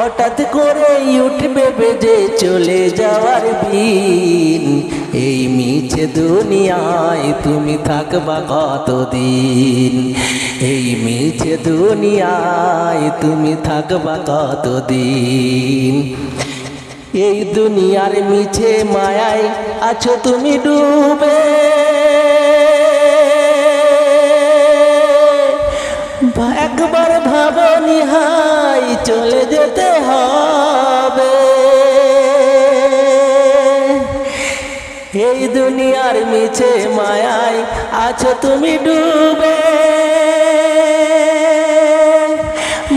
হঠাৎ করে উঠবে বেজে চলে যাওয়ার দিন। এই মিছে দুনিয়ায় তুমি থাকবা কতদিন? এই মিছে দুনিয়ায় তুমি থাকবা কতদিন? এই দুনিয়ার মিছে মায়ায় আছো তুমি ডুবে একবার ভাবো নিহাই চলে যেতে হবে। এই দুনিয়ার মিছে মায়ায় আছো তুমি ডুবে।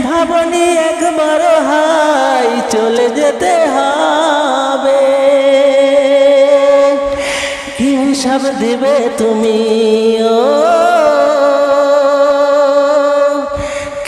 ভাবনি একবার হাই চলে যেতে হবে। হিসাব দেবে তুমি? ও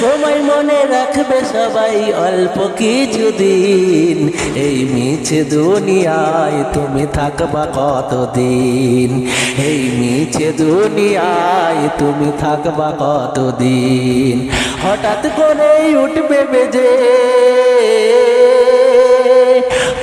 তোমায় মনে রাখবে সবাই অল্প কিছুদিন। এই মিছে দুনিয়ায় তুমি থাকবা কতদিন? এই মিছে দুনিয়ায় তুমি থাকবা কতদিন? হঠাৎ করেই উঠবে বেজে।